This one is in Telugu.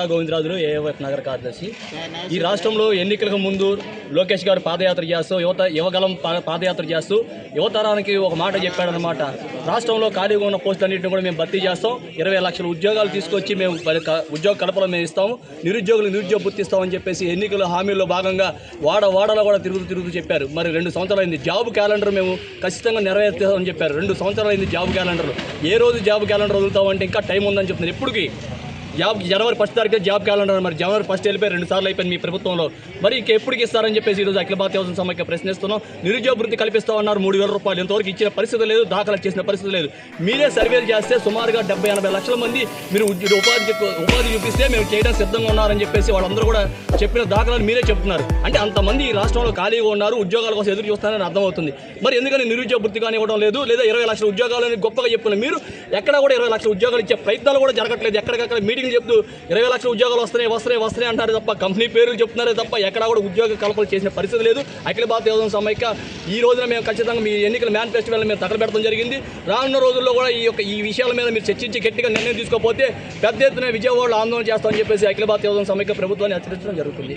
నక్కా గోవిందరాజులు ఏఎఫ్ నగర కార్యదర్శి? ఈ రాష్ట్రంలో ఎన్నికలకు ముందు లోకేష్ గారు పాదయాత్ర చేస్తూ యువత యువగలం పాదయాత్ర చేస్తూ యువతరానికి ఒక మాట చెప్పాడనమాట రాష్ట్రంలో ఖాళీగా ఉన్న పోస్టులన్నింటిని కూడా మేము భర్తీ చేస్తాం. ఇరవై లక్షల ఉద్యోగాలు తీసుకొచ్చి మేము ఉద్యోగ కల్పన మేము ఇస్తాము నిరుద్యోగులు నిరుద్యోగ బుద్ధి ఇస్తామని చెప్పేసి ఎన్నికల హామీల్లో భాగంగా వాడ వాడలో కూడా తిరుగుతూ తిరుగుతూ చెప్పారు. మరి రెండు సంవత్సరాలు అయింది జాబ్ క్యాలెండర్ మేము ఖచ్చితంగా నెరవేర్తామని చెప్పారు. రెండు సంవత్సరాలు అయింది జాబ్ క్యాలెండర్ ఏ రోజు జాబ్ క్యాలెండర్ వదులుతామంటే ఇంకా టైం ఉందని చెప్తున్నారు. ఎప్పటికీ జాబ్ జనవరి ఫస్ట్ తారీఖు జాబ్ కావాలన్నారు మరి జనవరి ఫస్ట్ వెళ్ళిపోయి రెండు సార్లు అయిపోయింది మీ ప్రభుత్వంలో. మరి ఇంక ఎప్పటికి ఇస్తారని చెప్పేసి ఈరోజు అఖిల భారతీయ యువజన సమైక్య ప్రశ్నిస్తున్నాం. నిరుద్యోగ వృత్తి కల్పిస్తామన్నారు మూడు వేల రూపాయలు. ఇంతవరకు ఇచ్చిన పరిస్థితి లేదు దాఖలు చేసిన పరిస్థితి లేదు. మీరే సర్వేలు చేస్తే సుమారుగా డెబ్బై ఎనభై లక్షల మంది మీరు ఉపాధి ఉపాధి చూపిస్తే మేము చేయడం సిద్ధంగా ఉన్నారని చెప్పేసి వాళ్ళందరూ కూడా చెప్పిన దాఖలాలు మీరే చెప్తున్నారు. అంటే అంతమంది ఈ రాష్ట్రంలో ఖాళీగా ఉన్నారు ఉద్యోగాల కోసం ఎదురు చూస్తారని అర్థమవుతుంది. మరి ఎందుకని నిరుద్యోగ వృత్తి కానీ ఇవ్వడం లేదు లేదా ఇరవై లక్షల ఉద్యోగాలని గొప్పగా చెప్తున్నారు మీరు ఎక్కడ కూడా ఇరవై లక్షల ఉద్యోగాలు ఇచ్చే ప్రయత్నాలు కూడా జరగట్లేదు. ఎక్కడికక్కడ మీటింగ్లు చెప్తూ ఇరవై లక్షల ఉద్యోగాలు వస్తున్నాయి వస్తున్నాయి వస్తున్నాయి అంటారు తప్ప కంపెనీ పేర్లు చెప్తున్నారే తప్ప ఎక్కడా కూడా ఉద్యోగ కల్పన చేసిన పరిస్థితి లేదు. అఖిల భారత యోజన సమైక్య ఈ రోజున మేము ఖచ్చితంగా మీ ఎన్నికల మేనిఫెస్టోని మేము తగలబెట్టడం జరిగింది. రానున్న రోజుల్లో కూడా ఈ యొక్క ఈ విషయాల మీద మీరు చర్చించి గట్టిగా నిర్ణయం తీసుకోకపోతే పెద్ద ఎత్తున విజయవాడలో ఆందోళన చేస్తామని చెప్పేసి అఖిల భారత యోజన సమైక్య ప్రభుత్వాన్ని హెచ్చరించడం జరుగుతుంది.